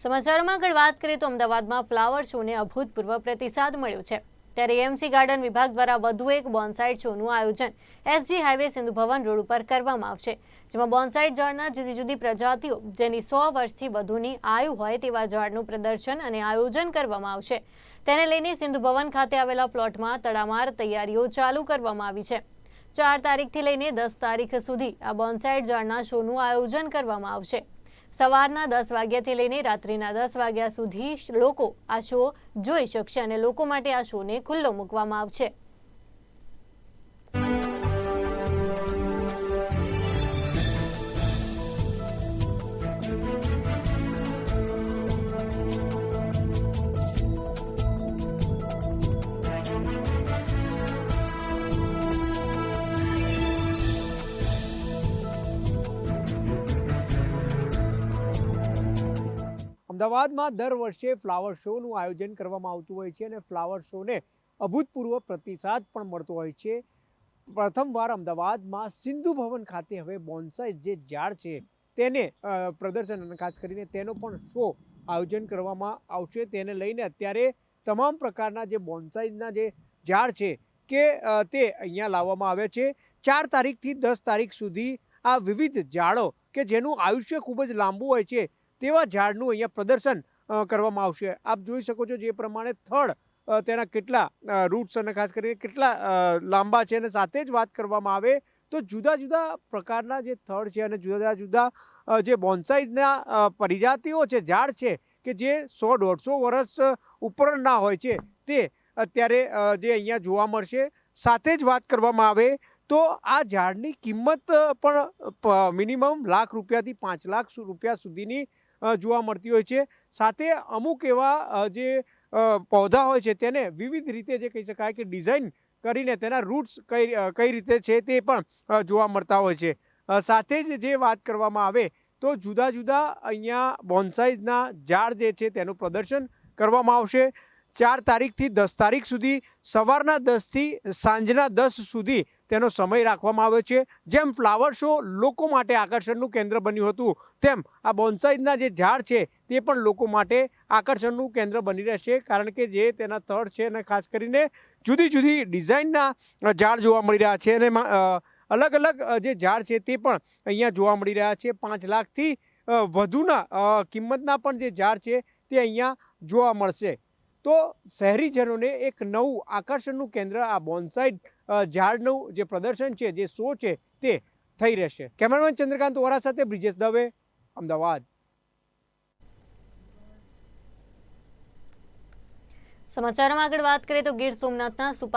સમાચારોમાં આગળ વાત કરીએ તો અમદાવાદમાં ફ્લાવર શોને અભૂતપૂર્વ પ્રતિસાદ મળ્યો છે. ત્યારે એમસી ગાર્ડન વિભાગ દ્વારા વધુ એક બોન્સાઇડ શોનું આયોજન SG highway Sindhu Bhavan road ઉપર કરવામાં આવશે, જેમાં બોન્સાઇડ ઝાડના જુદી જુદી પ્રજાતિઓ જેની સો વર્ષથી વધુની આયુ હોય તેવા ઝાડનું પ્રદર્શન અને આયોજન કરવામાં આવશે. તેને લઈને સિંધુ ભવન ખાતે આવેલા પ્લોટમાં તડામાર તૈયારીઓ ચાલુ કરવામાં આવી છે. ચાર તારીખથી લઈને દસ તારીખ સુધી આ બોન્સાઇડ ઝાડના શોનું આયોજન કરવામાં આવશે. સવારના દસ વાગ્યાથી લઈને રાત્રિના દસ વાગ્યા સુધી લોકો આ શો જોઈ શકશે અને લોકો માટે આ શોને ખુલ્લો મૂકવામાં આવશે. અમદાવાદમાં દર વર્ષે ફ્લાવર શોનું આયોજન કરવામાં આવતું હોય છે અને ફ્લાવર શોને અભૂતપૂર્વ પ્રતિસાદ પણ મળતો હોય છે. પ્રથમવાર અમદાવાદમાં સિંધુ ભવન ખાતે હવે બોન્સાઈ જે ઝાડ છે તેને પ્રદર્શન અને ખાસ કરીને તેનો પણ શો આયોજન કરવામાં આવશે. તેને લઈને અત્યારે તમામ પ્રકારના જે બોન્સાઈના જે ઝાડ છે કે તે અહીંયા લાવવામાં આવ્યા છે. ચાર તારીખથી દસ તારીખ સુધી આ વિવિધ ઝાડો કે જેનું આયુષ્ય ખૂબ જ લાંબુ હોય છે તેવા ઝાડનું અહીંયા પ્રદર્શન કરવામાં આવશે. આપ જોઈ શકો છો જે પ્રમાણે થડ તેના કેટલા રૂટ્સ અને ખાસ કરીને કેટલા લાંબા છે અને સાથે જ વાત કરવામાં આવે તો જુદા જુદા પ્રકારના જે થડ છે અને જુદા જુદા જુદા જે બોન્સાઈઝના પરિજાતિઓ છે, ઝાડ છે કે જે સો દોઢસો વર્ષ ઉપરના હોય છે તે અત્યારે જે અહીંયા જોવા મળશે. સાથે જ વાત કરવામાં આવે તો આ ઝાડની કિંમત પણ મિનિમમ લાખ રૂપિયાથી પાંચ લાખ રૂપિયા સુધીની જોવા મળતી હોય છે. સાથે અમુક એવા જે પૌધા હોય છે તેને વિવિધ રીતે જે કહી શકાય કે ડિઝાઇન કરીને તેના રૂટ્સ કઈ કઈ રીતે છે તે પણ જોવા મળતા હોય છે. સાથે જ જે વાત કરવામાં આવે તો જુદા જુદા અહીંયા બોન્સાઈઝના ઝાડ જે છે તેનું પ્રદર્શન કરવામાં આવશે. ચાર તારીખથી દસ તારીખ સુધી, સવારના દસથી સાંજના દસ સુધી તેનો સમય રાખવામાં આવ્યો છે. જેમ ફ્લાવર શો લોકો માટે આકર્ષણનું કેન્દ્ર બન્યું હતું, તેમ આ બોન્સાઈઝના જે ઝાડ છે તે પણ લોકો માટે આકર્ષણનું કેન્દ્ર બની રહેશે. કારણ કે જે તેના થડ છે અને ખાસ કરીને જુદી જુદી ડિઝાઇનના ઝાડ જોવા મળી રહ્યા છે અને અલગ અલગ જે ઝાડ છે તે પણ અહીંયા જોવા મળી રહ્યા છે. પાંચ લાખથી વધુના કિંમતના પણ જે ઝાડ છે તે અહીંયા જોવા મળશે. તો શહેરીજનોને એક નવું આકર્ષણનું કેન્દ્ર, આ બોન્સાઇડ ઝાડનું જે પ્રદર્શન છે, જે શો છે, તે થઈ રહેશે. કેમેરામેન ચંદ્રકાંત ઓરા સાથે બ્રિજેશ દવે, અમદાવાદ. સમાચારમાં આગળ વાત કરીએ તો ગીર સોમનાથના